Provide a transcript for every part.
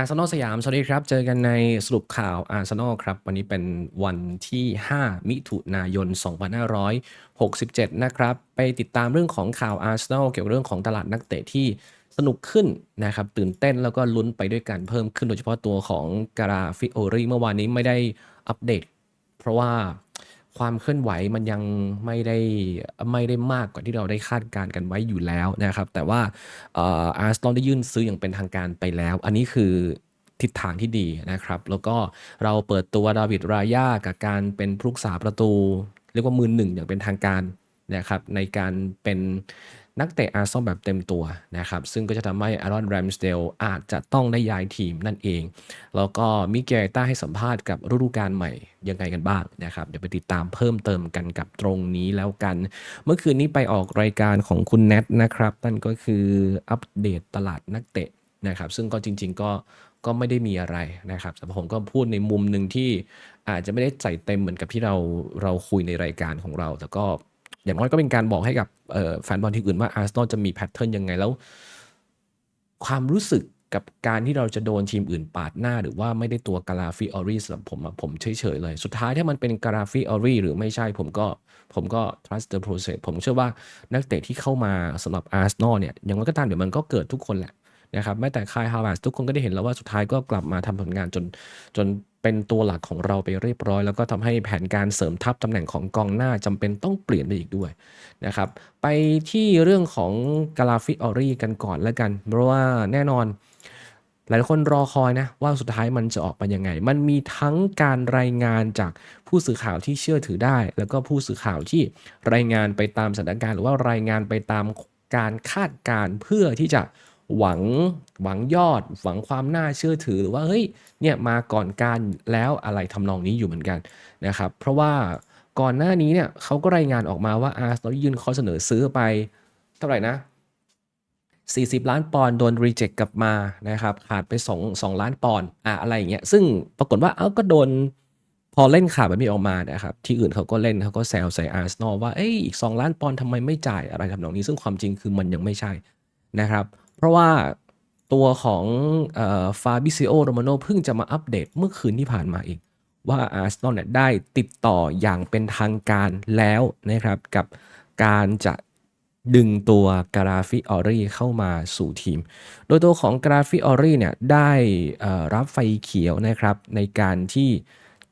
อาร์เซนอลสยาม สวัสดีครับ เจอกันในสรุปข่าวอาร์เซนอลครับ วันนี้เป็นวันที่ 5 มิถุนายน 2567 นะครับ ไปติดตามเรื่องของข่าวอาร์เซนอลเกี่ยวกับเรื่องของตลาดนักเตะที่สนุกขึ้นนะครับ ตื่นเต้นแล้วก็ลุ้นไปด้วยกันเพิ่มขึ้นโดยเฉพาะตัวของการาฟิโอรีเมื่อวานนี้ไม่ได้อัปเดต เพราะว่า ความเคลื่อนไหวมันยังไม่ได้ไม่ได้มากกว่าที่เราได้คาดการณ์กันไว้อยู่แล้วนะครับ แต่ว่าอาร์เซนอนได้ยื่นซื้ออย่างเป็นทางการไปแล้ว อันนี้คือทิศทางที่ดีนะครับ แล้วก็เราเปิดตัวดาวิดรายากับการเป็นผู้รักษาประตู เรียกว่ามือหนึ่งอย่างเป็นทางการนะครับในการเป็น นักเตะอาร์ซอลแบบเต็มตัวนะครับซึ่งก็จะทำให้อารอนแรมสเดลอาจจะต้องได้ย้ายทีมนั่นเอง แล้วก็มิเกลต้าให้สัมภาษณ์กับฤดูกาลใหม่ยังไงกันบ้างนะครับ เดี๋ยวไปติดตามเพิ่มเติมกันกับตรงนี้แล้วกัน เมื่อคืนนี้ไปออกรายการของคุณแนทนะครับนั่นก็คืออัปเดตตลาดนักเตะนะครับ ซึ่งก็จริง ๆ ก็ก็ไม่ได้มีอะไรนะครับแต่ผมก็พูดในมุมหนึ่งที่อาจจะไม่ได้ใส่เต็มเหมือนกับที่เราเราคุยในรายการของเรา แต่ก็ อย่างน้อยก็เป็นการบอกให้กับแฟนบอลที่อื่นว่าอาร์เซนอลจะมีแพทเทิร์นยังไงแล้ว ความรู้สึกกับการที่เราจะโดนทีมอื่นปาดหน้า หรือว่าไม่ได้ตัวกาลาฟิออรีสำหรับผมผมเฉยๆเลย สุดท้ายถ้ามันเป็นกาลาฟิออรีหรือไม่ใช่ผมก็ผมก็ trust the process ผมเชื่อว่านักเตะที่เข้ามาสำหรับอาร์เซนอลเนี่ยอย่างไรก็ตามเดี๋ยวมันก็เกิดทุกคนแหละนะครับแม้แต่คายฮาวเวร์สทุกคนก็ได้เห็นแล้วว่าสุดท้ายก็กลับมาทำผลงานจนจน เป็นตัวหลักของเราไปเรียบร้อย แล้วก็ทำให้แผนการเสริมทัพตำแหน่งของกองหน้าจำเป็นต้องเปลี่ยนไปอีกด้วยนะครับ ไปที่เรื่องของกาลาฟิออรีกันก่อนแล้วกัน เพราะว่าแน่นอน หลายคนรอคอยนะ ว่าสุดท้ายมันจะออกมายังไง มันมีทั้งการรายงานจากผู้สื่อข่าวที่เชื่อถือได้ แล้วก็ผู้สื่อข่าวที่รายงานไปตามสถานการณ์หรือว่ารายงานไปตามการคาดการเพื่อที่จะ หวังหวังยอด หวังความน่าเชื่อถือหรือว่าเฮ้ยเนี่ยมาก่อนการแล้วอะไรทำนองนี้อยู่เหมือนกันนะครับเพราะว่าก่อนหน้านี้เนี่ยเขาก็รายงานออกมาว่าอาร์เซนยื่นข้อเสนอซื้อไปเท่าไหร่นะ 40 ล้านปอนด์โดนรีเจ็คกลับมานะครับขาดไป 2 2 ล้านปอนด์อะอะไรอย่างเงี้ยซึ่งปรากฏว่าเอ้าก็โดนพอเล่นข่าวแบบนี้ออกมานะครับที่อื่นเขาก็เล่นเขาก็แซวใส่อาร์เซนอลว่าเอ้ยอีก 2 ล้านปอนด์ทำไมไม่จ่ายอะไรทำนองนี้ ซึ่งความจริงคือมันยังไม่ใช่นะครับ เพราะว่าตัวของฟาบิซิโอโรมาโนเพิ่งจะมาอัปเดตเมื่อคืนที่ผ่านมาเองว่าอาร์เซนอลเนี่ยได้ติดต่ออย่างเป็นทางการแล้วนะครับ กับการจะดึงตัวกราฟิออรี่เข้ามาสู่ทีม โดยตัวของกราฟิออรี่เนี่ยได้รับไฟเขียวนะครับ ในการที่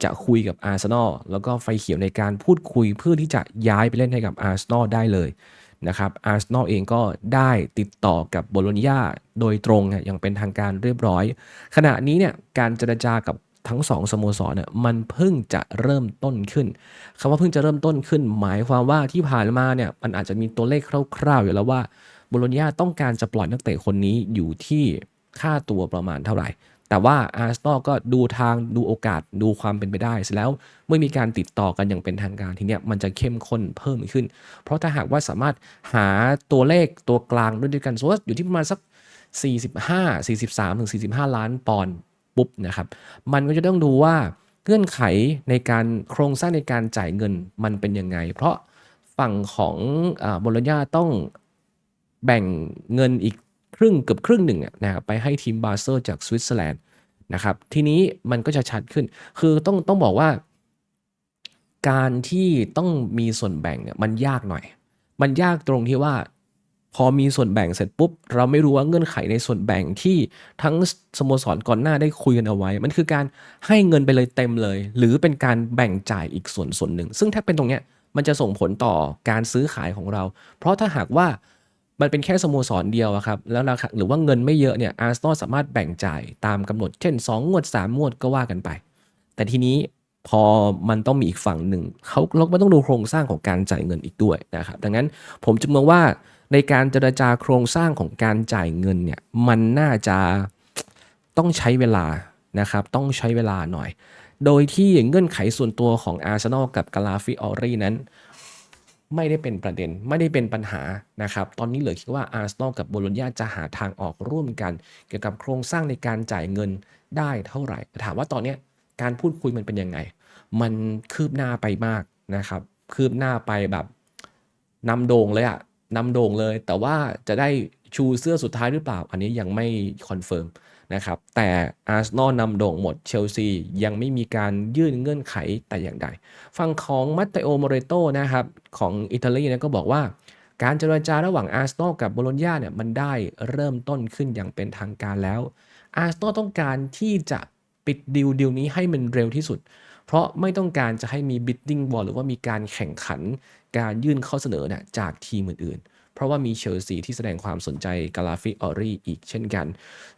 จะคุยกับอาร์เซนอลแล้วก็ไฟเขียวในการพูดคุยเพื่อที่จะย้ายไปเล่นให้กับอาร์เซนอลได้เลย นะครับอาร์เซนอลเองก็ได้ติดต่อกับโบโลญญาโดยตรงอย่างเป็นทางการเรียบร้อย ขณะนี้เนี่ยการเจรจากับทั้งสองสโมสรเนี่ยมันเพิ่งจะเริ่มต้นขึ้นคำว่าเพิ่งจะเริ่มต้นขึ้น หมายความว่าที่ผ่านมาเนี่ยมันอาจจะมีตัวเลขคร่าวๆ อยู่แล้วว่าโบโลญญาต้องการจะปล่อยนักเตะคนนี้อยู่ที่ค่าตัวประมาณเท่าไหร่ แต่ว่าอาร์เซนอลก็ดูทางดูโอกาสดูความเป็นไปได้เสร็จแล้วเมื่อมีการติดต่อกันอย่างเป็นทางการทีเนี้ยมันจะเข้มข้นเพิ่มขึ้น เพราะถ้าหากว่าสามารถหาตัวเลขตัวกลางด้วยกันสมมติอยู่ที่ประมาณสัก 45 43ถึง45 ล้านปอนด์ปุ๊บนะครับมันก็จะต้องดูว่าเงื่อนไขในการโครงสร้างในการจ่ายเงินมันเป็นยังไง เพราะฝั่งของบโลญญาต้องแบ่งเงินอีก ครึ่งเกือบครึ่งหนึ่งนะครับไปให้ทีมบาเซอร์จากสวิตเซอร์แลนด์นะครับทีนี้มันก็จะชัดขึ้น คือต้องต้องบอกว่า การที่ต้องมีส่วนแบ่งเนี่ยมันยากหน่อย มันยากตรงที่ว่า พอมีส่วนแบ่งเสร็จปุ๊บ เราไม่รู้ว่าเงื่อนไขในส่วนแบ่งที่ทั้งสโมสรก่อนหน้าได้คุยกันเอาไว้ มันคือการให้เงินไปเลยเต็มเลย หรือเป็นการแบ่งจ่ายอีกส่วนส่วนหนึ่ง ซึ่งถ้าเป็นตรงเนี้ยมันจะส่งผลต่อการซื้อขายของเรา เพราะถ้าหากว่า มันเป็นแค่สโมสรเดียวครับ แล้วราคาหรือว่าเงินไม่เยอะเนี่ยอาร์เซนอลสามารถแบ่งจ่ายตามกำหนด เช่น 2 งวด 3 งวดก็ว่ากันไป แต่ทีนี้พอมันต้องมีอีกฝั่งหนึ่งเขาเราไม่ต้องดูโครงสร้างของการจ่ายเงินอีกด้วยนะครับ ดังนั้นผมจึงมองว่าในการเจรจาโครงสร้างของการจ่ายเงินเนี่ยมันน่าจะต้องใช้เวลานะครับ ต้องใช้เวลาหน่อย โดยที่เงื่อนไขส่วนตัวของอาร์เซนอลกับกาลาฟิออรีนั้น ไม่ได้เป็นประเด็นไม่ได้เป็นปัญหานะครับ ตอนนี้เหลือคิดว่าอาร์เซนอลกับโบโลญญาจะหาทางออกร่วมกัน เกี่ยวกับโครงสร้างในการจ่ายเงินได้เท่าไหร่ ถามว่าตอนนี้การพูดคุยมันเป็นยังไง มันคืบหน้าไปมากนะครับ คืบหน้าไปแบบนำโด่งเลยอะนำโด่งเลย แต่ว่าจะได้ชูเสื้อสุดท้ายหรือเปล่า อันนี้ยังไม่คอนเฟิร์ม นะครับแต่อาร์เซนอลนำโด่งหมดเชลซียังไม่มีการยื่นเงื่อนไขแต่อย่างใดฝั่งของมัตเตโอโมเรโตนะครับของอิตาลีนี่ยก็บอกว่า การเจรจาระหว่างอาร์เซนอลกับโบโลญญาเนี่ยมันได้เริ่มต้นขึ้นอย่างเป็นทางการแล้วอาร์เซนอลต้องการที่จะปิดดีลดีลนี้ให้มันเร็วที่สุด เพราะไม่ต้องการจะให้มีบิดดิ้งบอลหรือว่ามีการแข่งขันการยื่นข้อเสนอเนี่ยจากทีมอื่นๆ เพราะว่ามีเชลซีที่แสดงความสนใจกาลาฟิออรี่อีกเช่นกัน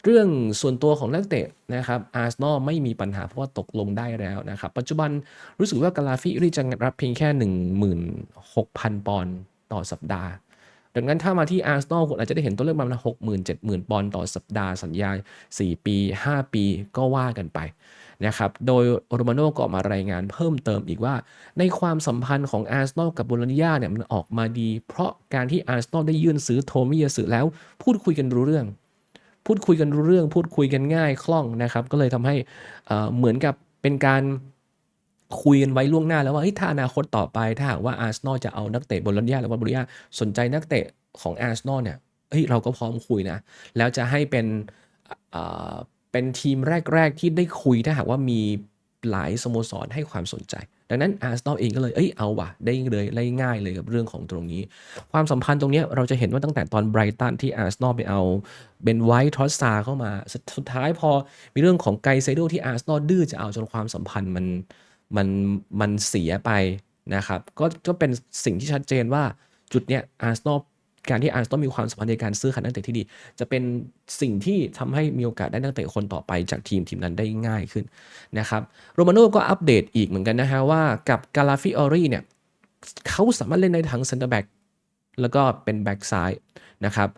เรื่องส่วนตัวของนักเตะนะครับอาร์เซนอลไม่มีปัญหาเพราะว่าตกลงได้แล้วนะครับ ปัจจุบันรู้สึกว่ากาลาฟิออรี่จะรับเพียงแค่ 16,000 ปอนด์ต่อสัปดาห์ ดังนั้นถ้ามาที่อาร์เซนอลคุณอาจจะได้เห็นตัวเลขประมาณหกหมื่นเจ็ดหมื่นปอนด์ต่อสัปดาห์สัญญา 4 ปี 5 ปีก็ว่ากันไปนะครับโดยโรมาโน่ก็ออกมารายงานเพิ่มเติมอีกว่า ในความสัมพันธ์ของอาร์เซนอลกับโบโลญญาเนี่ยมันออกมาดี เพราะการที่อาร์เซนอลได้ยื่นซื้อโทมิยาสึแล้ว พูดคุยกันรู้เรื่อง พูดคุยกันรู้เรื่อง พูดคุยกันง่ายคล่องนะครับ ก็เลยทำให้อ่อเหมือนกับเป็นการ คุยกันไว้ล่วงหน้าแล้วว่าเฮ้ยถ้าอนาคตต่อไปถ้าหากว่าอาร์เซนอลจะเอานักเตะบโลญญาหรือว่าบโลญญาสนใจนักเตะของอาร์เซนอลเนี่ยเฮ้ยเราก็พร้อมคุยนะ แล้วจะให้เป็นเป็นทีมแรก ๆ ที่ได้คุยถ้าหากว่ามีหลายสโมสรให้ความสนใจ ดังนั้นอาร์เซนอลเองก็เลย เอ้ย เอาว่ะ ได้เลยได้ง่ายเลยกับเรื่องของตรงนี้ ความสัมพันธ์ตรงนี้เราจะเห็นว่าตั้งแต่ตอนไบรตันที่อาร์เซนอลไปเอาเบนไวท์ทรอสซาเข้ามาสุดสุดท้ายพอมีเรื่องของไกเซโดที่อาร์เซนอลดื้อจะเอาจนความสัมพันธ์มัน มันมันเสียไปนะครับก็ก็เป็นสิ่งที่ชัดเจนว่าจุดเนี้ยอาร์เซนอลการที่อาร์เซนอลมีความสัมพันธ์ในการซื้อขายนักเตะที่ดี จะเป็นสิ่งที่ทำให้มีโอกาสได้นักเตะคนต่อไปจากทีมทีมนั้นได้ง่ายขึ้นนะครับโรมาโน่ก็อัปเดตอีกเหมือนกันนะฮะว่ากับกาลาฟิออรี่เนี่ยเขาสามารถเล่นในทั้งเซนเตอร์แบ็กแล้วก็เป็นแบ็กซ้าย นะครับ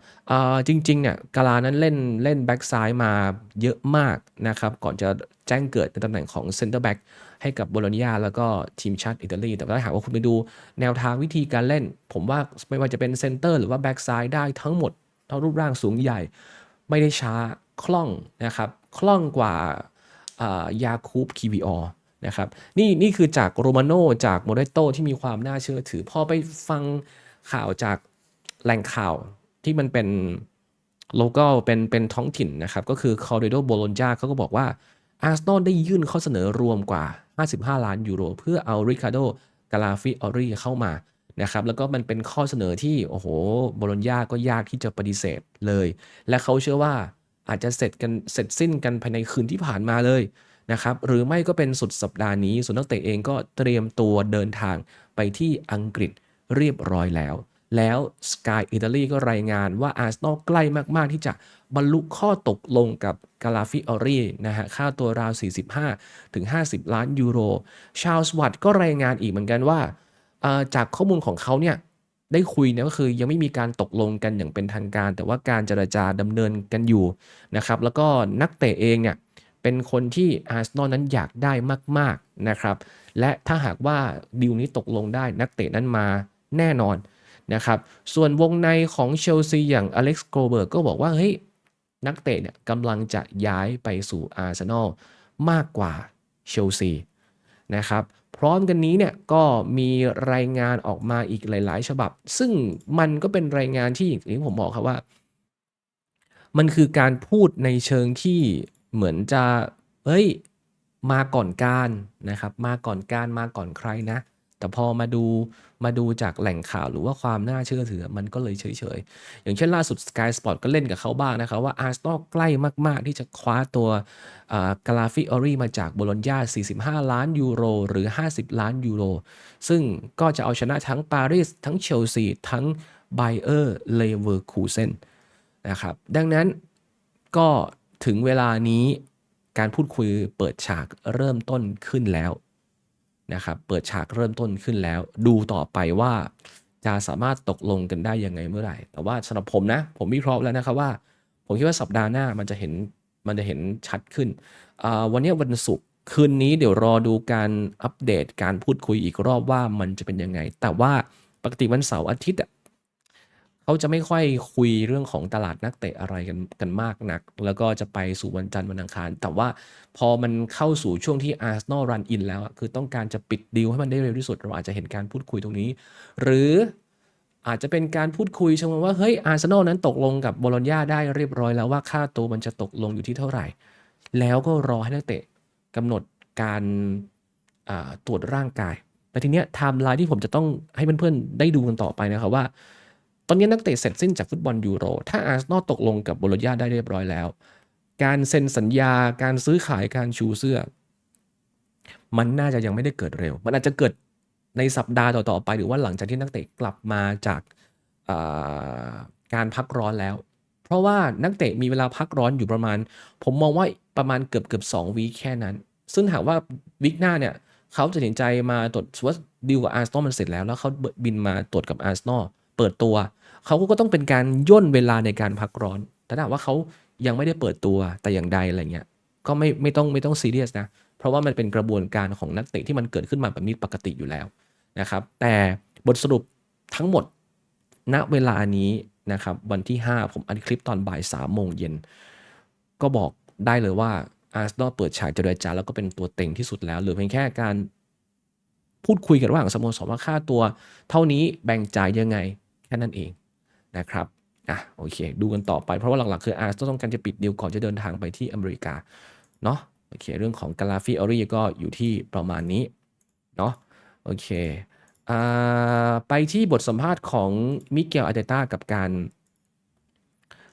จริงๆเนี่ยกาลานั้นเล่นเล่นแบ็กซ้ายมาเยอะมากนะครับก่อนจะแจ้งเกิดในตำแหน่งของเซนเตอร์แบ็กให้กับโบโลญญาแล้วก็ทีมชาติอิตาลี แต่ถ้าหากว่าคุณไปดูแนวทางวิธีการเล่น ผมว่าไม่ว่าจะเป็นเซนเตอร์หรือว่าแบ็กซ้ายได้ทั้งหมดเท่ารูปร่างสูงใหญ่ ไม่ได้ช้าคล่องนะครับคล่องกว่ายาคูบคีวีออนะครับนี่นี่คือจากโรมาโนจากโมเรโตที่มีความน่าเชื่อถือพอไปฟังข่าวจากแหล่งข่าว ที่มันเป็นโลก a l เป็นเป็นท้องถิ่นนะครับ ก็คือคอร์เดโดโบโลญญาเขาก็บอกว่าอาร์เซนอลได้ยื่นข้อเสนอรวมกว่า 55 ล้านยูโร เพื่อเอาริคาโดกาลาฟิออรีเข้ามานะครับแล้วก็มันเป็นข้อเสนอที่ โอ้โหโบโลญญาก็ยากที่จะปฏิเสธเลย และเขาเชื่อว่าอาจจะเสร็จกันเสร็จสิ้นกันภายในคืนที่ผ่านมาเลยนะครับหรือไม่ก็เป็นสุดสัปดาห์นี้ส่วนนักเตะเองก็เตรียมตัวเดินทางไปที่อังกฤษเรียบร้อยแล้ว แล้ว Sky อิตาลีก็รายงานว่าอาร์เซนอลใกล้มาก ๆ ที่จะบรรลุข้อตกลงกับกาลาฟิออรีนะฮะ ค่าตัวราว 45 ถึง 50 ล้านยูโร ชาลส์วัตก็รายงานอีกเหมือนกันว่า จากข้อมูลของเขาเนี่ยได้คุยเนี่ยก็คือยังไม่มีการตกลงกันอย่างเป็นทางการ แต่ว่าการเจรจาดำเนินกันอยู่นะครับ แล้วก็นักเตะเองเนี่ยเป็นคนที่อาร์เซนอลนั้นอยากได้มาก ๆนะครับ และถ้าหากว่าดีลนี้ตกลงได้นักเตะนั้นมาแน่นอน นะครับ ส่วนวงในของเชลซีอย่างอเล็กซ์โกลเบิร์กก็บอกว่าเฮ้ยนักเตะเนี่ยกำลังจะย้ายไปสู่อาร์เซนอลมากกว่าเชลซีนะครับพร้อมกันนี้เนี่ยก็มีรายงานออกมาอีกหลาย ๆ ฉบับ ซึ่งมันก็เป็นรายงานที่อย่างที่ผมบอกครับว่า มันคือการพูดในเชิงที่เหมือนจะเฮ้ยมาก่อนการนะครับ มาก่อนการมาก่อนใครนะ แต่พอมาดูมาดูจากแหล่งข่าวหรือว่าความน่าเชื่อถือมันก็เลยเฉยๆ อย่างเช่นล่าสุด Sky Sport ก็เล่นกับเขาบ้างนะครับว่าอาร์เซนอลใกล้มากๆ ที่จะคว้าตัวกาลาฟิออรีมาจากโบโลญญา 45 ล้านยูโร หรือ 50 ล้านยูโร ซึ่งก็จะเอาชนะทั้งปารีสทั้งเชลซีทั้งไบเออร์เลเวอร์คูเซนนะครับดังนั้นก็ถึงเวลานี้การพูดคุยเปิดฉากเริ่มต้นขึ้นแล้ว นะครับเปิดฉากเริ่มต้นขึ้นแล้ว ดูต่อไปว่าจะสามารถตกลงกันได้ยังไงเมื่อไหร่ แต่ว่าสำหรับผมนะ ผมวิเคราะห์แล้วนะครับว่า ผมคิดว่าสัปดาห์หน้ามันจะเห็นมันจะเห็นชัดขึ้น วันนี้วันศุกร์คืนนี้เดี๋ยวรอดูการอัปเดตการพูดคุยอีกรอบว่ามันจะเป็นยังไง แต่ว่าปกติวันเสาร์อาทิตย์ เขาจะไม่ค่อยคุยเรื่องของตลาดนักเตะอะไรกันกันมากนัก แล้วก็จะไปสู่วันจันทร์วันอังคาร แต่ว่าพอมันเข้าสู่ช่วงที่อาร์เซนอลรันอินแล้ว คือต้องการจะปิดดีลให้มันได้เร็วที่สุด เราอาจจะเห็นการพูดคุยตรงนี้ หรืออาจจะเป็นการพูดคุยเชิงว่าเฮ้ยอาร์เซนอลนั้นตกลงกับบโลญญาได้เรียบร้อยแล้วว่าค่าตัวมันจะตกลงอยู่ที่เท่าไหร่ แล้วก็รอให้นักเตะกำหนดการตรวจร่างกายแต่ทีเนี้ยไทม์ไลน์ที่ผมจะต้องให้เพื่อนๆได้ดูกันต่อไปนะครับว่า ตอนนี้นักเตะเสร็จสิ้นจากฟุตบอลยูโร ถ้าอาร์เซนอลตกลงกับโบโลญาได้เรียบร้อยแล้ว การเซ็นสัญญา การซื้อขายการชูเสื้อ มันน่าจะยังไม่ได้เกิดเร็ว มันอาจจะเกิดในสัปดาห์ต่อๆไป หรือว่าหลังจากที่นักเตะกลับมาจากการพักร้อนแล้ว เพราะว่านักเตะมีเวลาพักร้อนอยู่ประมาณ ผมมองว่าประมาณเกือบเกือบสองวีแค่นั้น ซึ่งหากว่าวีคหน้าเนี่ยเขาจะตัดสินใจมาตรวจว่าดีลกับอาร์เซนอลมันเสร็จแล้ว แล้วเขาบินมาตรวจกับอาร์เซนอล เปิดตัว เขาก็ต้องเป็นการย่นเวลาในการพักร้อน แต่ถ้าหากว่าเขายังไม่ได้เปิดตัวแต่อย่างใดอะไรเงี้ย ก็ไม่ไม่ต้องไม่ต้องซีเรียสนะ เพราะว่ามันเป็นกระบวนการของนักเตะที่มันเกิดขึ้นมาแบบนี้ปกติอยู่แล้วนะครับ แต่บทสรุปทั้งหมดณเวลานี้นะครับวันที่ 5 ผมอัดคลิปตอนบ่าย3โมงเย็น ก็บอกได้เลยว่าอาร์เซนอลเปิดฉากเจรจาแล้วก็เป็นตัวเต็งที่สุดแล้ว หรือเพียงแค่การพูดคุยกันระหว่างสโมสรว่าค่าตัว เท่านี้แบ่งจ่ายยังไง ค่นั้นเองนะครับอะโอเค ดูกันต่อไปเพราะว่าหลักๆคืออาร์ต้องการจะปิดดีลก่อนจะเดินทางไปที่อเมริกาเนาะโอเคเรื่องของกาลาฟิออรี่ก็อยู่ที่ประมาณนี้เนาะโอเคอ่าไปที่บทสัมภาษณ์ของมิเกลอาเตต้ากับการ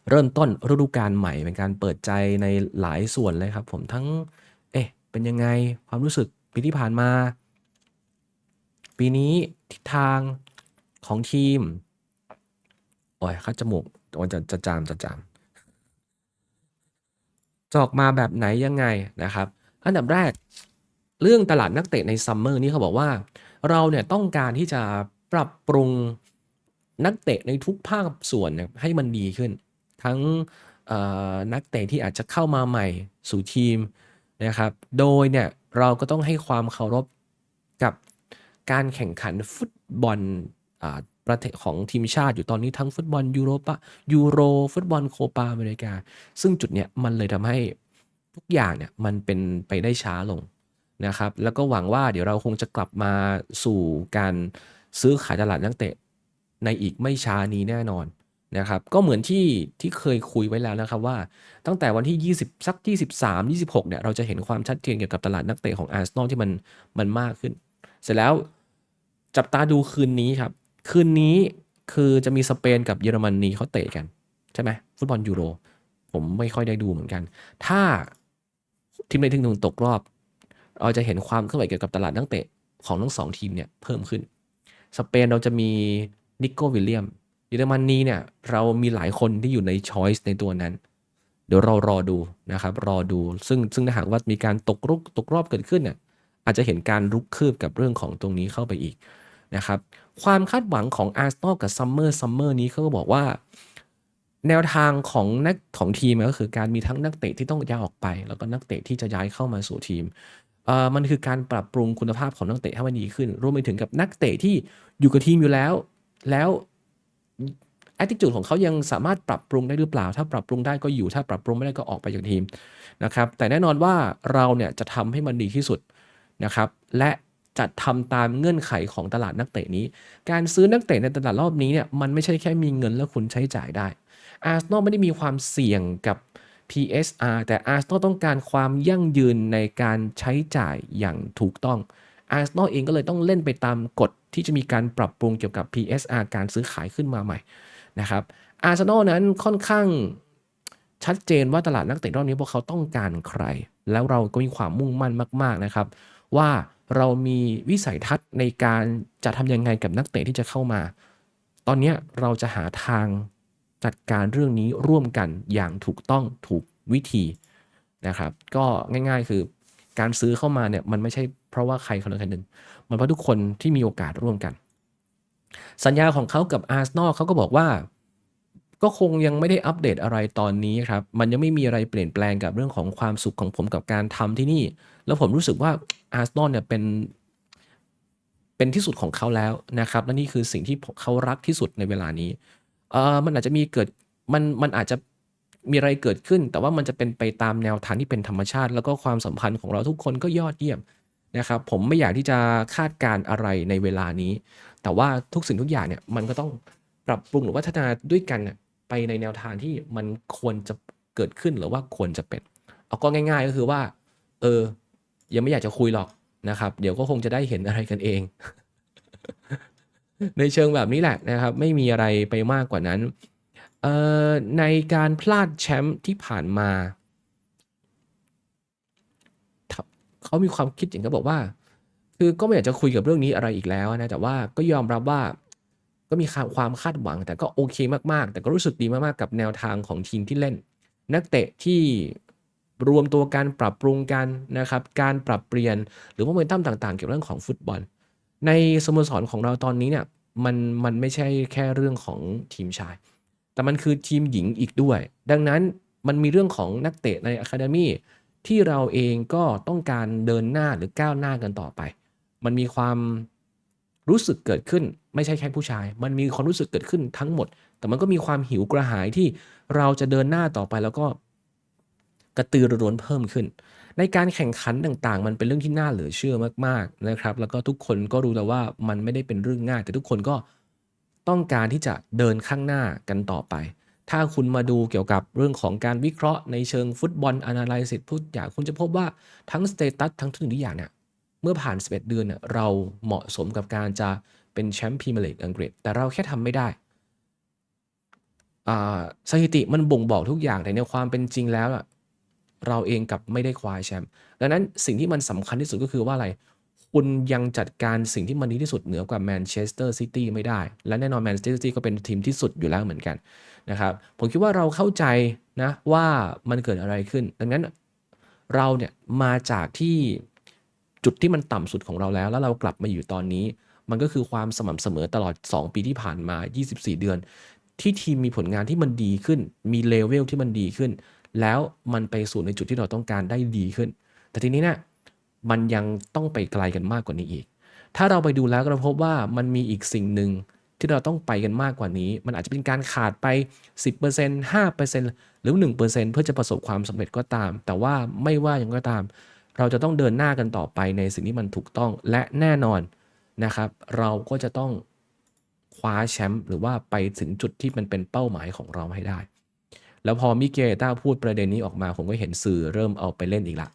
เริ่มต้นฤดูกาลใหม่เป็นการเปิดใจในหลายส่วนเลยครับ ผมทั้งเอ๊ะเป็นยังไงความรู้สึกปีที่ผ่านมา ปีนี้ทิศทางของทีม โอ้ยคัดจมูกโอ้ยจะจะจามจะจามจะออกมาแบบไหนยังไงนะครับ อันดับแรก เรื่องตลาดนักเตะในซัมเมอร์นี้เขาบอกว่า เราเนี่ยต้องการที่จะปรับปรุงนักเตะในทุกภาคส่วนนให้มันดีขึ้น ทั้งนักเตะที่อาจจะเข้ามาใหม่สู่ทีมนะครับ โดยเนี่ยเราก็ต้องให้ความเคารพกับการแข่งขันฟุตบอลอ ประเทศของทีมชาติอยู่ตอนนี้ทั้งฟุตบอลยูโรปะยูโรฟุตบอลโคปาอเมริกา ซึ่งจุดเนี้ยมันเลยทำให้ทุกอย่างเนี่ยมันเป็นไปได้ช้าลงนะครับ แล้วก็หวังว่าเดี๋ยวเราคงจะกลับมาสู่การซื้อขายตลาดนักเตะในอีกไม่ช้านี้แน่นอนนะครับก็เหมือนที่ที่เคยคุยไว้แล้วนะครับว่า ตั้งแต่วันที่ 20 สัก 23 26 เนี่ยเราจะเห็นความชัดเจนเกี่ยวกับตลาดนักเตะของอาร์เซนอลที่มันมันมากขึ้น เสร็จแล้วจับตาดูคืนนี้ครับ คืนนี้คือจะมีสเปนกับเยอรมนีเขาเตะกัน ใช่ไหมฟุตบอลยูโร ผมไม่ค่อยได้ดูเหมือนกัน ถ้าทีมใดทีมหนึ่งตกรอบ เราจะเห็นความเคลื่อนไหวเกี่ยวกับตลาดนักเตะของทั้งสองทีมเนี่ยเพิ่มขึ้น สเปนเราจะมีนิโก้วิลเลียมเยอรมนีเนี่ยเรามีหลายคนที่อยู่ในช้อยส์ในตัวนั้น เดี๋ยวเรารอดูนะครับ รอดู ซึ่งซึ่งถ้าหากว่ามีการตกรุกตกรอบเกิดขึ้นเนี่ยอาจจะเห็นการรุกคืบกับเรื่องของตรงนี้เข้าไปอีกนะครับความคาดหวังของอาร์เซนอลกับซัมเมอร์ซัมเมอร์นี้เขาก็บอกว่า แนวทางของนักของทีมก็คือการมีทั้งนักเตะที่ต้องย้ายออกไป แล้วก็นักเตะที่จะย้ายเข้ามาสู่ทีมเอ่อมันคือการปรับปรุงคุณภาพของนักเตะให้มันดีขึ้น รวมไปถึงกับนักเตะที่อยู่กับทีมอยู่แล้ว แล้ว attitude ของเขายังสามารถปรับปรุงได้หรือเปล่า ถ้าปรับปรุงได้ก็อยู่ ถ้าปรับปรุงไม่ได้ก็ออกไปจากทีมนะครับ แต่แน่นอนว่าเราเนี่ยจะทำให้มันดีที่สุดนะครับ และ จะทำตามเงื่อนไขของตลาดนักเตะนี้ การซื้อนักเตะในตลาดรอบนี้เนี่ยมันไม่ใช่แค่มีเงินแล้วคุณใช้จ่ายได้อาร์เซนอลไม่ได้มีความเสี่ยงกับ PSR แต่อาร์เซนอลต้องการความยั่งยืนในการใช้จ่ายอย่างถูกต้องอาร์เซนอลเองก็เลยต้องเล่นไปตามกฎที่จะมีการปรับปรุงเกี่ยวกับ PSR การซื้อขายขึ้นมาใหม่นะครับอาร์เซนอลนั้นค่อนข้างชัดเจนว่าตลาดนักเตะรอบนี้พวกเขาต้องการใคร แล้วเราก็มีความมุ่งมั่นมาก ๆนะครับ ว่า เรามีวิสัยทัศน์ในการจะทำยังไงกับนักเตะที่จะเข้ามา ตอนนี้เราจะหาทางจัดการเรื่องนี้ร่วมกันอย่างถูกต้องถูกวิธีนะครับ ก็ง่ายๆคือการซื้อเข้ามาเนี่ยมันไม่ใช่เพราะว่าใครคนใดคนหนึ่ง มันเพราะทุกคนที่มีโอกาสร่วมกัน สัญญาของเขากับอาร์เซนอลเขาก็บอกว่า ก็คงยังไม่ได้อัปเดตอะไรตอนนี้ครับ มันยังไม่มีอะไรเปลี่ยนแปลงกับเรื่องของความสุขของผมกับการทำที่นี่ แล้วผมรู้สึกว่าอาร์เซนอลเนี่ยเป็นเป็นที่สุดของเขาแล้วนะครับและนี่คือสิ่งที่เขารักที่สุดในเวลานี้เออมันอาจจะมีเกิดมันมันอาจจะมีอะไรเกิดขึ้น แต่ว่ามันจะเป็นไปตามแนวทางที่เป็นธรรมชาติ แล้วก็ความสัมพันธ์ของเราทุกคนก็ยอดเยี่ยมนะครับผมไม่อยากที่จะคาดการณ์อะไรในเวลานี้ แต่ว่าทุกสิ่งทุกอย่างเนี่ยมันก็ต้องปรับปรุงหรือพัฒนาด้วยกันไปในแนวทางที่มันควรจะเกิดขึ้นหรือว่าควรจะเป็น เอาก็ง่าย ๆ ก็คือว่า เออ ยังไม่อยากจะคุยหรอกนะครับ เดี๋ยวก็คงจะได้เห็นอะไรกันเอง ในเชิงแบบนี้แหละนะครับ ไม่มีอะไรไปมากกว่านั้นเอ่อในการพลาดแชมป์ที่ผ่านมา เขามีความคิดอย่างก็บอกว่า คือก็ไม่อยากจะคุยกับเรื่องนี้อะไรอีกแล้วนะ แต่ว่าก็ยอมรับว่าก็มีความความคาดหวัง แต่ก็โอเคมากๆ แต่ก็รู้สึกดีมากๆ กับแนวทางของทีมที่เล่น นักเตะที่ รวมตัวกันปรับปรุงกันนะครับการปรับเปลี่ยน หรือว่าโมเมนตัมต่างๆ เกี่ยวกับเรื่องของฟุตบอล ในสโมสรของเราตอนนี้เนี่ยมันมันไม่ใช่แค่เรื่องของทีมชาย แต่มันคือทีมหญิงอีกด้วย ดังนั้นมันมีเรื่องของนักเตะในอะคาเดมีที่เราเองก็ต้องการเดินหน้าหรือก้าวหน้ากันต่อไป มันมีความรู้สึกเกิดขึ้นไม่ใช่แค่ผู้ชาย มันมีความรู้สึกเกิดขึ้นทั้งหมด แต่มันก็มีความหิวกระหายที่เราจะเดินหน้าต่อไปแล้วก็ กระตือรือร้นเพิ่มขึ้น ในการแข่งขันต่างๆ มันเป็นเรื่องที่น่าเหลือเชื่อมากๆนะครับ แล้วก็ทุกคนก็รู้แล้วว่ามันไม่ได้เป็นเรื่องง่าย แต่ทุกคนก็ต้องการที่จะเดินข้างหน้ากันต่อไป ถ้าคุณมาดูเกี่ยวกับเรื่องของการวิเคราะห์ในเชิงฟุตบอล Analysis ทุกอย่างคุณจะพบว่าทั้งสเตตัสทั้งทุกทุกอย่างเนี่ยเมื่อผ่าน 11 เดือนเนี่ยเราเหมาะสมกับการจะเป็นแชมป์พรีเมียร์ลีกอังกฤษ แต่เราแค่ทำไม่ได้สถิติมันบ่งบอกทุกอย่างแต่ในความเป็นจริงแล้ว เราเองกับไม่ได้คว้าแชมป์ดังนั้นสิ่งที่มันสำคัญที่สุดก็คือว่าอะไร คุณยังจัดการสิ่งที่มันดีที่สุดเหนือกว่าแมนเชสเตอร์ซิตี้ไม่ได้ และแน่นอนแมนเชสเตอร์ซิตี้ก็เป็นทีมที่สุดอยู่แล้วเหมือนกันนะครับผมคิดว่าเราเข้าใจนะว่ามันเกิดอะไรขึ้น ดังนั้นเราเนี่ยมาจากที่จุดที่มันต่ำสุดของเราแล้ว แล้วเรากลับมาอยู่ตอนนี้ มันก็คือความสม่ำเสมอตลอด 2 ปีที่ผ่านมา 24 เดือน ที่ทีมมีผลงานที่มันดีขึ้น มีเลเวลที่มันดีขึ้น แล้วมันไปสู่ในจุดที่เราต้องการได้ดีขึ้น แต่ทีนี้เนี่ยมันยังต้องไปไกลกันมากกว่านี้อีก ถ้าเราไปดูแล้วเราพบว่ามันมีอีกสิ่งหนึ่งที่เราต้องไปกันมากกว่านี้ มันอาจจะเป็นการขาดไป 10% 5%หรือ 1%เพื่อจะประสบความสำเร็จก็ตาม แต่ว่าไม่ว่าอย่างก็ตาม เราจะต้องเดินหน้ากันต่อไปในสิ่งที่มันถูกต้องและแน่นอนนะครับ เราก็จะต้องคว้าแชมป์หรือว่าไปถึงจุดที่มันเป็นเป้าหมายของเราให้ได้ แล้วพอมิเกต้าพูดประเด็นนี้ออกมา ผมก็เห็นสื่อเริ่มเอาไปเล่นอีกละ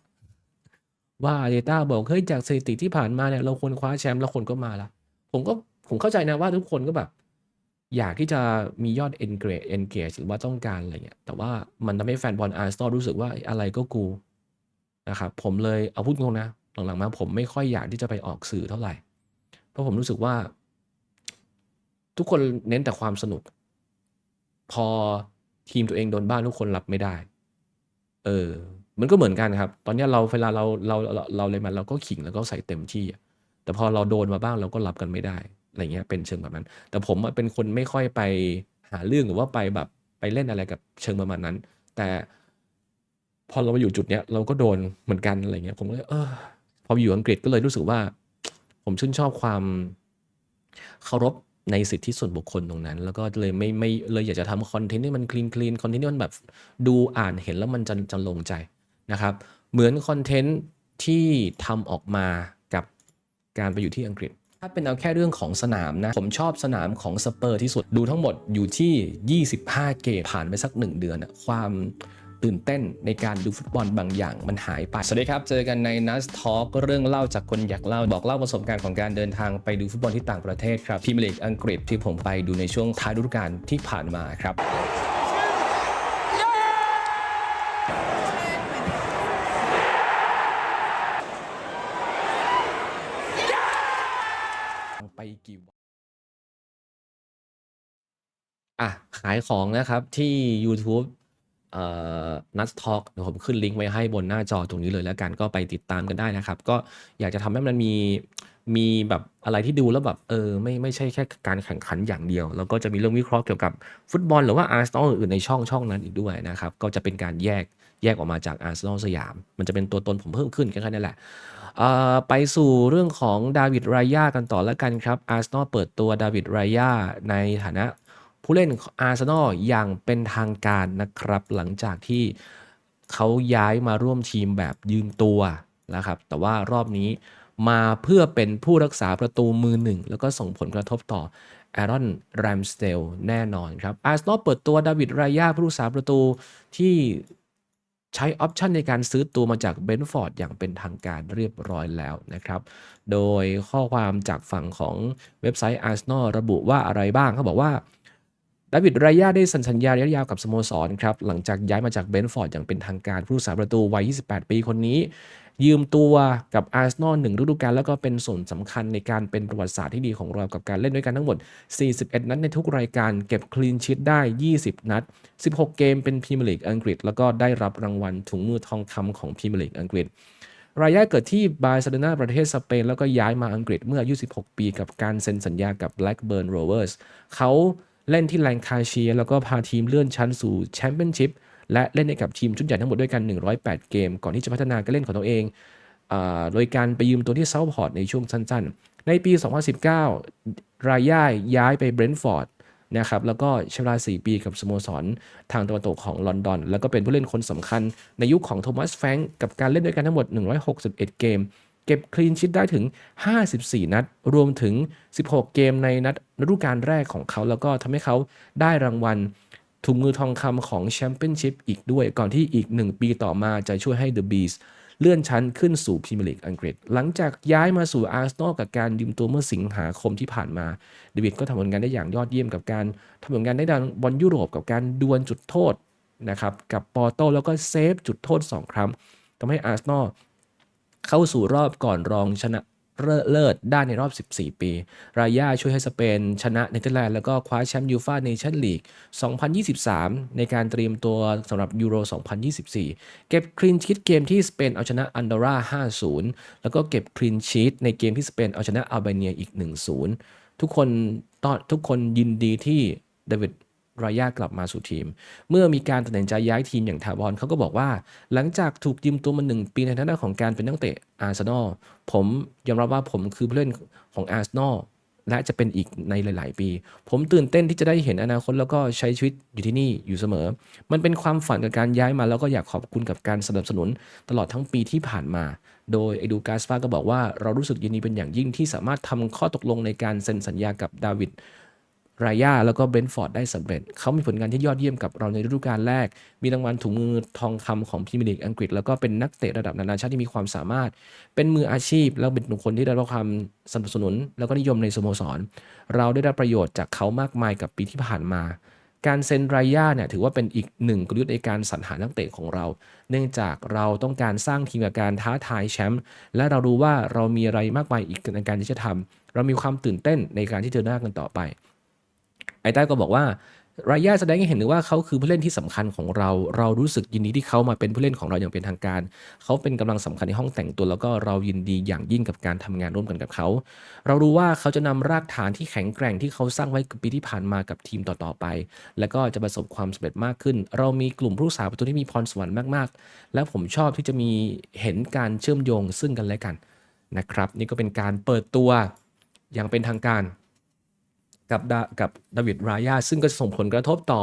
ว่าเตต้าบอกเฮ้ยจากสถิติที่ผ่านมาเนี่ยเราควรคว้าแชมป์แล้วคนก็มาละผมก็ผมเข้าใจนะว่าทุกคนก็แบบ อยากที่จะมียอด engage engage หรือว่าต้องการอะไรเงี้ยแต่ว่ามันทำให้แฟนบอลอาร์เซนอลรู้สึกว่าอะไรก็กูนะครับผมเลยเอาพูดตรงนะหลังๆมาผมไม่ค่อยอยากที่จะไปออกสื่อเท่าไหร่ เพราะผมรู้สึกว่า ทุกคนเน้นแต่ความสนุก พอ ทีมตัวเองโดนบ้านทุกคนรับไม่ได้ เออ มันก็เหมือนกันครับ ตอนนี้เราเวลาเราเราเราเราเลยมาเราก็ขิงแล้วก็ใส่เต็มที่อะแต่พอเราโดนมาบ้างเราก็รับกันไม่ได้อะไรเงี้ยเป็นเชิงแบบนั้น แต่ผมเป็นคนไม่ค่อยไปหาเรื่องหรือว่าไปแบบไปเล่นอะไรกับเชิงประมาณนั้น แต่พอเรามาอยู่จุดเนี้ยเราก็โดนเหมือนกันอะไรเงี้ยผมก็เลยเออพออยู่อังกฤษก็เลยรู้สึกว่า ผมชื่นชอบความเคารพ ในสิทธิส่วนบุคคลตรงนั้น แล้วก็เลยไม่ไม่เลยอยากจะทำคอนเทนต์ที่มันคลีนคลีนคอนเทนต์ที่มันแบบดูอ่านเห็นแล้วมันจะจะลงใจนะครับ เหมือนคอนเทนต์ที่ทำออกมากับการไปอยู่ที่อังกฤษ ถ้าเป็นเอาแค่เรื่องของสนามนะ ผมชอบสนามของสเปอร์ที่สุดดูทั้งหมดอยู่ที่ 25 เกมผ่านไปสัก 1 เดือนอะความ ตื่นเต้นในการดูฟุตบอลบางอย่างมันหายไป สวัสดีครับ เจอกันใน n u s Talk เรื่องเล่าจากคนอยากเล่า บอกเล่าประสบการณ์ของการเดินทางไปดูฟุตบอลที่ต่างประเทศครับพรีเมียร์ลีกอังกฤษที่ผมไปดูในช่วงท้ายฤดูกาลที่ผ่านมาครับไปกี่วันอะ ขายของนะครับที่ YouTube เอ่อ Nuts Talk เดี๋ยวผมขึ้นลิงก์ไว้ให้บนหน้าจอตรงนี้เลยแล้วกันก็ไปติดตามกันได้นะครับ ก็อยากจะทำให้มันมีมีแบบอะไรที่ดูแล้วแบบเออไม่ไม่ใช่แค่การแข่งขันอย่างเดียว แล้วก็จะมีเรื่องวิเคราะห์เกี่ยวกับฟุตบอลหรือว่า Arsenal อื่นๆในช่องช่องนั้นอีกด้วยนะครับ ก็จะเป็นการแยกแยกออกมาจาก Arsenal สยาม มันจะเป็นตัวตนผมเพิ่มขึ้นแค่นั้นแหละไปสู่เรื่องของดาวิดไรายากันต่อแล้วกันครับ Arsenal เปิดตัวดาวิดไรายาในฐานะ ผู้เล่นอาร์เซนอลอย่างเป็นทางการนะครับ หลังจากที่เขาย้ายมาร่วมทีมแบบยืมตัวนะครับ แต่ว่ารอบนี้มาเพื่อเป็นผู้รักษาประตูมือหนึ่ง แล้วก็ส่งผลกระทบต่อแอรอนแรมสเตลแน่นอนครับอาร์เซนอลเปิดตัวดาวิดรายาผู้รักษาประตูที่ใช้ออปชันในการซื้อตัวมาจากเบนฟอร์ดอย่างเป็นทางการเรียบร้อยแล้วนะครับ โดยข้อความจากฝั่งของเว็บไซต์อาร์เซนอลระบุว่าอะไรบ้างเขาบอกว่า ดาวิดรายาได้สัญสัญญาระยะยาวกับสโมสรครับ หลังจากย้ายมาจากเบนฟอร์ดอย่างเป็นทางการผู้รักษาประตูวัย 28 ปีคนนี้ ยืมตัวกับอาร์เซนอลหนึ่งฤดูกาลแล้วก็เป็นส่วนสำคัญในการเป็นประวัติศาสตร์ที่ดีของเรากับการเล่นด้วยกันทั้งหมด 41 นัดในทุกรายการเก็บคลีนชีตได้ 20 นัด 16 เกมเป็นพรีเมียร์ลีกอังกฤษ แล้วก็ได้รับรางวัลถุงมือทองคำของพรีเมียร์ลีกอังกฤษรายาเกิดที่บาร์เซโลนาประเทศสเปน แล้วก็ย้ายมาอังกฤษเมื่ออายุ 16 ปี กับการเซ็นสัญญากับ Blackburn Rovers เขา เล่นที่แลงคาเชียแล้วก็พาทีมเลื่อนชั้นสู่แชมเปี้ยนชิพและเล่นให้กับทีมชุดใหญ่ทั้งหมดด้วยกัน 108 เกม ก่อนที่จะพัฒนาการเล่นของตัวเองอโดยการไปยืมตัวที่เซาท์พอร์ตในช่วงสั้นๆ ในปี 2019 รายายย้ายไปเบรนท์ฟอร์ดนะครับแล้วก็ใช้เวลา 4 ปีกับสโมสร ทางตะวันตกของลอนดอน แล้วก็เป็นผู้เล่นคนสำคัญในยุคของโทมัสแฟงก์กับการเล่นด้วยกันทั้งหมด 161 เกม เก็บคลีนชิตได้ถึง 54 นัด รวมถึง 16 เกมในนัดฤดูกาลแรกของเขา แล้วก็ทำให้เขาได้รางวัลถุงมือทองคำของแชมเปี้ยนชิพอีกด้วย ก่อนที่อีก 1 ปีต่อมาจะช่วยให้ The Bees เลื่อนชั้นขึ้นสู่พรีเมียร์ลีกอังกฤษ หลังจากย้ายมาสู่อาร์เซนอลกับการยืมตัวเมื่อสิงหาคมที่ผ่านมาเดวิดก็ทำผลงานได้อย่างยอดเยี่ยมกับการทำผลงานได้ดังบอลยุโรปกับการดวลจุดโทษนะครับกับปอร์โตแล้วก็เซฟจุดโทษ 2 ครั้งทำให้อาร์เซนอล เข้าสู่รอบก่อนรองชนะเลิศได้ในรอบ 14 ปี รายาช่วยให้สเปน ชนะเนเธอร์แลนด์ แล้วก็คว้าแชมป์ยูฟ่าเนชั่นลีก 2023 ในการเตรียมตัวสำหรับยูโร 2024 เก็บคลีนชีตเกมที่สเปนเอาชนะอันดอร่า 5-0 แล้วก็เก็บคลีนชีตในเกมที่สเปนเอาชนะอัลเบเนียอีก 1-0 ทุกคนตอนทุกคนยินดีที่เดวิด รายากลับมาสู่ทีม เมื่อมีการตัดสินใจย้ายทีมอย่างถาวรเขาก็บอกว่า หลังจากถูกยืมตัวมาหนึ่งปีในฐานะของการเป็นนักเตะอาร์เซนอลผมยอมรับว่าผมคือผู้เล่นของอาร์เซนอลและจะเป็นอีกในหลาย ๆ ปี ผมตื่นเต้นที่จะได้เห็นอนาคตแล้วก็ใช้ชีวิตอยู่ที่นี่อยู่เสมอ มันเป็นความฝันกับการย้ายมาแล้วก็อยากขอบคุณกับการสนับสนุนตลอดทั้งปีที่ผ่านมา โดยไอดูกาสปาก็บอกว่าเรารู้สึกยินดีเป็นอย่างยิ่งที่สามารถทำข้อตกลงในการเซ็นสัญญากับดาวิด รายาแล้วก็เบรนท์ฟอร์ดได้สำเร็จ เขามีผลงานที่ยอดเยี่ยมกับเราในฤดูกาลแรก มีรางวัลถุงมือทองคำของพรีเมียร์ลีกอังกฤษ แล้วก็เป็นนักเตะระดับนานาชาติที่มีความสามารถ เป็นมืออาชีพ แล้วเป็นบุคคลที่ได้รับความสนับสนุน แล้วก็นิยมในสโมสร เราได้รับประโยชน์จากเขามากมายกับปีที่ผ่านมา การเซ็นรายาเนี่ยถือว่าเป็นอีกหนึ่งกลยุทธ์ในการสรรหานักเตะของเรา เนื่องจากเราต้องการสร้างทีมกับการท้าทายแชมป์ และเรารู้ว่าเรามีอะไรมากมายอีกในการที่จะทำเรามีความตื่นเต้นในการที่เดินหน้ากันต่อไป ไอ้ใต้ก็บอกว่ารายาแสดงให้เห็นถึงว่าเขาคือผู้เล่นที่สำคัญของเรา เรารู้สึกยินดีที่เขามาเป็นผู้เล่นของเราอย่างเป็นทางการ เขาเป็นกำลังสำคัญในห้องแต่งตัวแล้วก็เรายินดีอย่างยิ่งกับการทำงานร่วมกันกับเขา เรารู้ว่าเขาจะนำรากฐานที่แข็งแกร่งที่เขาสร้างไว้ปีที่ผ่านมากับทีมต่อๆไป แล้วก็จะประสบความสำเร็จมากขึ้น เรามีกลุ่มผู้รักษาประตูที่มีพรสวรรค์มากๆ และผมชอบที่จะมีเห็นการเชื่อมโยงซึ่งกันและกันนะครับ นี่ก็เป็นการเปิดตัวอย่างเป็นทางการ กับดากับดาวิดรายาซึ่งก็ส่งผลกระทบต่อ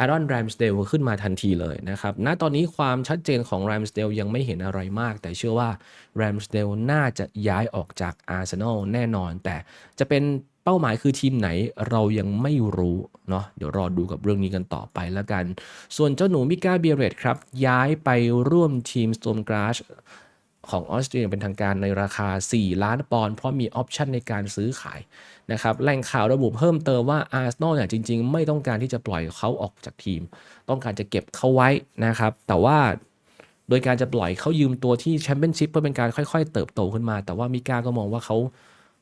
อารอนแรมสเดลขึ้นมาทันทีเลยนะครับ ณ ตอนนี้ความชัดเจนของแรมสเดลยังไม่เห็นอะไรมาก แต่เชื่อว่าแรมสเดลน่าจะย้ายออกจากอาร์เซนอลแน่นอน แต่จะเป็นเป้าหมายคือทีมไหนเรายังไม่รู้เนาะ เดี๋ยวรอดูกับเรื่องนี้กันต่อไปแล้วกัน ส่วนเจ้าหนูมิก้าเบียเรตครับ ย้ายไปร่วมทีมสโตมกราชของออสเตรียเป็นทางการในราคา 4 ล้านปอนด์เพราะมีออปชันในการซื้อขาย นะครับแหล่งข่าวระบุเพิ่มเติมว่าอาร์เซนอลเนี่ยจริง ๆ ไม่ต้องการที่จะปล่อยเขาออกจากทีม ต้องการจะเก็บเขาไว้นะครับ แต่ว่าโดยการจะปล่อยเขายืมตัวที่แชมเปี้ยนชิพเพื่อเป็นการค่อย ๆ เติบโตขึ้นมา แต่ว่ามิก้าก็มองว่าเขา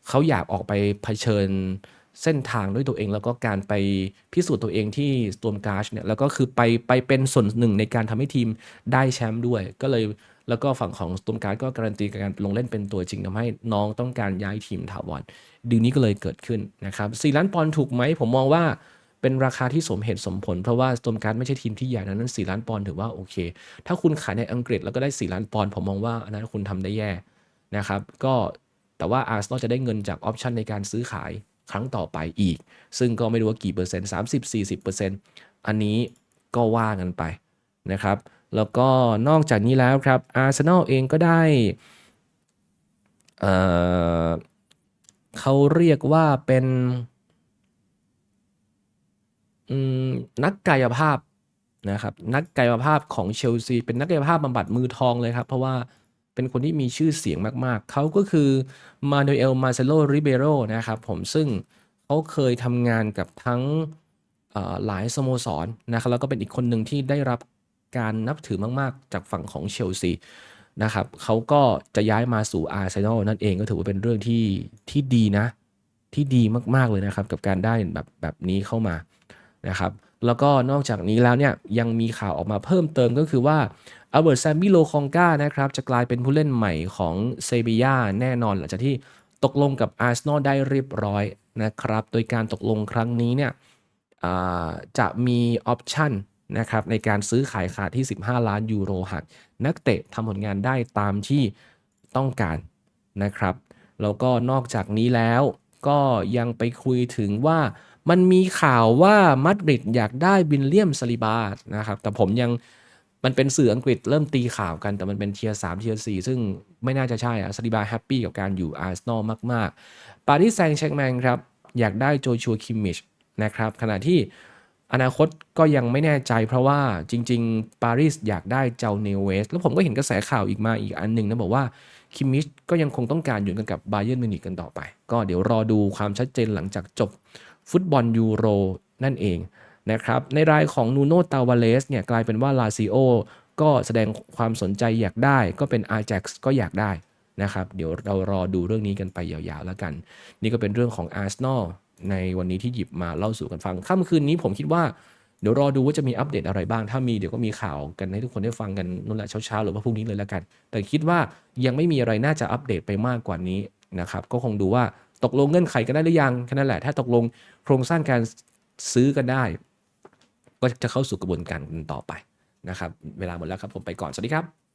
เขาอยากออกไปเผชิญเส้นทางด้วยตัวเอง แล้วก็การไปพิสูจน์ตัวเองที่สตอมการ์ชเนี่ยแล้วก็คือไปไปเป็นส่วนหนึ่งในการทำให้ทีมได้แชมป์ด้วย ก็เลย แล้วก็ฝั่งของสตอมการ์ก็การันตีการลงเล่นเป็นตัวจริงทำให้น้องต้องการย้ายทีมถาวรดีลนี้ก็เลยเกิดขึ้นนะครับสี่ล้านปอนด์ถูกไหมผมมองว่าเป็นราคาที่สมเหตุสมผล เพราะว่าสตอมการ์ไม่ใช่ทีมที่ใหญ่นะนั้น4ล้านปอนด์ถือว่าโอเค ถ้าคุณขายในอังกฤษแล้วก็ได้4ล้านปอนด์ผมมองว่าอันนั้นคุณทำได้แย่นะครับก็แต่ว่าอาร์เซนอลจะได้เงินจากออปชันในการซื้อขายครั้งต่อไปอีก ซึ่งก็ไม่รู้ว่ากี่เปอร์เซ็นต์30 40เปอร์เซ็นต์อันนี้ก็ว่ากันไปนะครับ แล้วก็นอกจากนี้แล้วครับอาร์เซนอลเองก็ได้เเขาเรียกว่าเป็นนักกายภาพนะครับนักกายภาพของเชลซีเป็นนักกายภาพบำบัดมือทองเลยครับ เพราะว่าเป็นคนที่มีชื่อเสียงมากๆ เขาก็คือมาโนเอลมาเซโลริเบโรนะครับผมซึ่งเขาเคยทำงานกับทั้งหลายสโมสรนะครับแล้วก็เป็นอีกคนหนึ่งที่ได้รับ การนับถือมาก ๆ จากฝั่งของเชลซีนะครับเขาก็จะย้ายมาสู่อาร์เซนอลนั่นเองก็ถือว่าเป็นเรื่องที่ที่ดีนะ ที่ดีมากๆเลยนะครับ กับการได้แบบแบบนี้เข้ามานะครับ แล้วก็นอกจากนี้แล้วเนี่ยยังมีข่าวออกมาเพิ่มเติมก็คือว่าอัลเบิร์ตแซมบิโลคองกานะครับจะกลายเป็นผู้เล่นใหม่ของเซบียาแน่นอนหลังจากที่ตกลงกับอาร์เซนอลได้เรียบร้อยนะครับ โดยการตกลงครั้งนี้เนี่ยจะมีออปชั่น นะครับในการซื้อขายขาดที่ 15 ล้านยูโรหากนักเตะทำผลงานได้ตามที่ต้องการนะครับ แล้วก็นอกจากนี้แล้วก็ยังไปคุยถึงว่ามันมีข่าวว่ามาดริดอยากได้บินเลียมซาลิบานะครับแต่ผมยังมันเป็นสื่ออังกฤษเริ่มตีข่าวกันแต่มันเป็นเทียร์สามเทียร์สี่ซึ่งไม่น่าจะใช่อะซาลิบาแฮปปี้กับการอยู่อาร์เซนอลมาก ๆ ปารีสแซงต์แชร์แมงครับ อยากได้โจชัวคิมมิชนะครับขณะที่ อนาคตก็ยังไม่แน่ใจเพราะว่าจริง ๆ ปารีสอยากได้เจ้าเนเวส แล้วผมก็เห็นกระแสข่าวอีกมาอีกอันหนึ่งนะ บอกว่า คิมมิชก็ยังคงต้องการอยู่กันกับบาเยิร์นมิวนิกกันต่อไป ก็เดี๋ยวรอดูความชัดเจนหลังจากจบฟุตบอลยูโรนั่นเองนะครับ ในรายของนูโนตาวาเลสเนี่ยกลายเป็นว่าลาซิโอก็แสดงความสนใจอยากได้ ก็เป็นอา j a x ก็อยากได้นะครับ เดี๋ยวเรารอดูเรื่องนี้กันไปยาวๆแล้วกัน นี่ก็เป็นเรื่องของอาร์เซนอล ในวันนี้ที่หยิบมาเล่าสู่กันฟังค่ำคืนนี้ผมคิดว่าเดี๋ยวรอดูว่าจะมีอัปเดตอะไรบ้าง ถ้ามีเดี๋ยวก็มีข่าวกันให้ทุกคนได้ฟังกันนั่นแหละเช้าๆหรือว่าพรุ่งนี้เลยแล้วกัน แต่คิดว่ายังไม่มีอะไรน่าจะอัปเดตไปมากกว่านี้นะครับ ก็คงดูว่าตกลงเงื่อนไขกันได้หรือยังแค่นั้นแหละ ถ้าตกลงโครงสร้างการซื้อกันได้ ก็จะเข้าสู่กระบวนการต่อไปนะครับ เวลาหมดแล้วครับผมไปก่อน สวัสดีครับ